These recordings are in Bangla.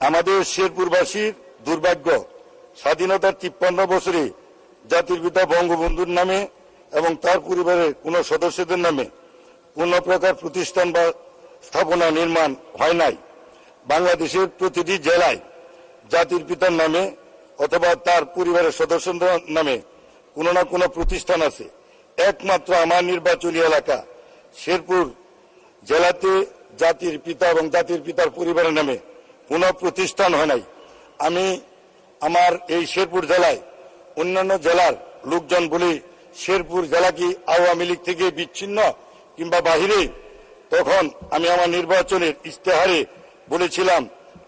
আমাদের শেরপুরবাসীর দুর্ভাগ্য, স্বাধীনতার তিপ্পান্ন বছরে জাতির পিতা বঙ্গবন্ধুর নামে এবং তার পরিবারের কোন সদস্যদের নামে কোন প্রকার প্রতিষ্ঠান বা স্থাপনা নির্মাণ হয় নাই। বাংলাদেশের প্রতিটি জেলায় জাতির পিতার নামে অথবা তার পরিবারের সদস্যদের নামে কোনো না কোনো প্রতিষ্ঠান আছে। একমাত্র আমার নির্বাচনী এলাকা শেরপুর জেলাতে জাতির পিতা এবং জাতির পিতার পরিবারের নামে কোন প্রতিষ্ঠান হয় নাই। আমি আমার এই শেরপুর জেলায় অন্যান্য জেলার লোকজন বলি, শেরপুর জেলা কি আওয়ামী লীগ থেকে বিচ্ছিন্ন কিংবা বাহিরে? তখন আমি আমার নির্বাচনের ইশতেহারে বলেছিলাম,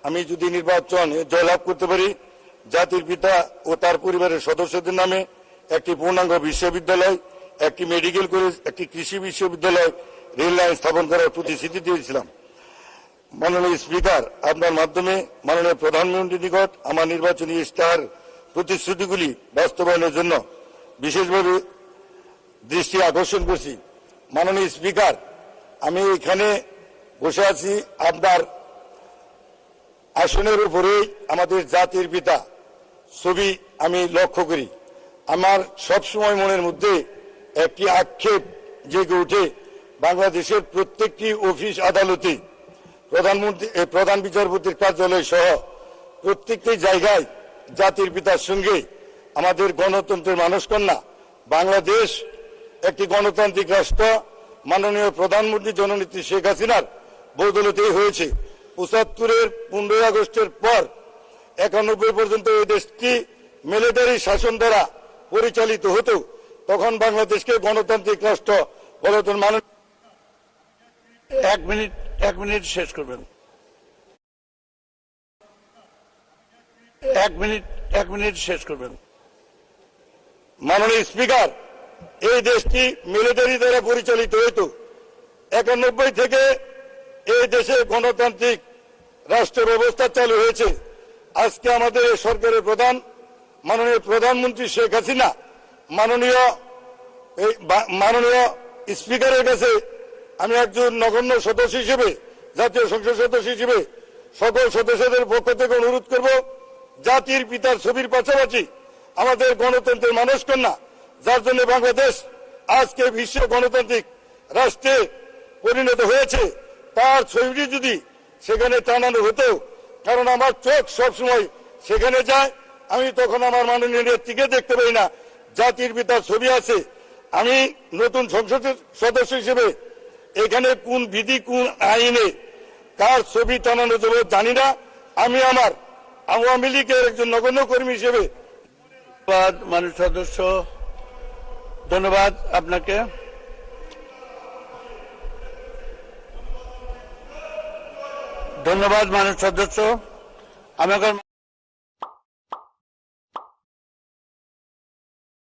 আমি যদি নির্বাচন জয়লাভ করতে পারি, জাতির পিতা ও তার পরিবারের সদস্যদের নামে একটি পূর্ণাঙ্গ বিশ্ববিদ্যালয়, একটি মেডিকেল কলেজ, একটি কৃষি বিশ্ববিদ্যালয়, রেল লাইন স্থাপন করার প্রতিশ্রুতি দিয়েছিলাম। মাননীয় স্পিকার, আপনার মাধ্যমে মাননীয় প্রধানমন্ত্রীর নিকট আমার নির্বাচনী ইশতেহার প্রতিশ্রুতিগুলি বাস্তবায়নের জন্য বিশেষভাবে দৃষ্টি আকর্ষণ করছি। মাননীয় স্পিকার, আমি এখানে বসে আছি আপনার আসনের উপরে আমাদের জাতির পিতা। ছবি আমি লক্ষ্য করি। আমার সবসময় মনের মধ্যে একটি আক্ষেপ জেগে উঠে বাংলাদেশের প্রত্যেকটি অফিস আদালতে প্রধানমন্ত্রী প্রধান বিচারপতির কার্যালয় সহ প্রত্যেকটি জায়গায় জাতির পিতার সঙ্গে আমাদের গণতন্ত্রের মানুষকন্যা বাংলাদেশ একটি গণতান্ত্রিক রাষ্ট্র। মাননীয় প্রধানমন্ত্রী জননেত্রী শেখ হাসিনার বদলতেই হয়েছে। পঁচাত্তরের পনেরোই আগস্টের পর একানব্বই পর্যন্ত এই দেশটি মিলিটারি শাসন দ্বারা পরিচালিত হতো। তখন বাংলাদেশকে গণতান্ত্রিক রাষ্ট্র বলতেন মানুষ এক মিনিট। এক মিনিট শেষ করবেন। এক মিনিট এক মিনিট শেষ করবেন। মাননীয় স্পিকার, এই দেশটি মিলিটারি দ্বারা পরিচালিত হইত। একানব্বই থেকে এই দেশে গণতান্ত্রিক রাষ্ট্র ব্যবস্থা চালু হয়েছে। আজকে আমাদের সরকারের প্রধান, মাননীয় প্রধানমন্ত্রী শেখ হাসিনা, মাননীয় মাননীয় স্পিকারের কাছে আমি একজন নগণ্য সদস্য হিসেবে, জাতীয় সংসদ সদস্য হিসেবে সকল সদস্যদের পক্ষ থেকে অনুরোধ করব, জাতির পিতার ছবির পাশাপাশি আমাদের গণতন্ত্রের মানুষ কন্যা যার জন্য বাংলাদেশ আজকে বিশ্ব গণতান্ত্রিক রাষ্ট্রে পরিণত হয়েছে, তার ছবিটি যদি সেখানে টানানো হতো, কারণ আমার চোখ সবসময় সেখানে যায়, আমি তখন আমার মাননীয় নেত্রীকে দেখতে পাই না, জাতির পিতার ছবি আছে, আমি নতুন সংসদের সদস্য হিসেবে এখানে কোন বিধি, কোন আইনে কার ছবি টানানো যাবে জানি না। আমি আমার আওয়ামী লীগের একজন নগণ্য কর্মী হিসেবে মানুষ সদস্য। ধন্যবাদ আপনাকে। ধন্যবাদ মানুষ সদস্য। আমি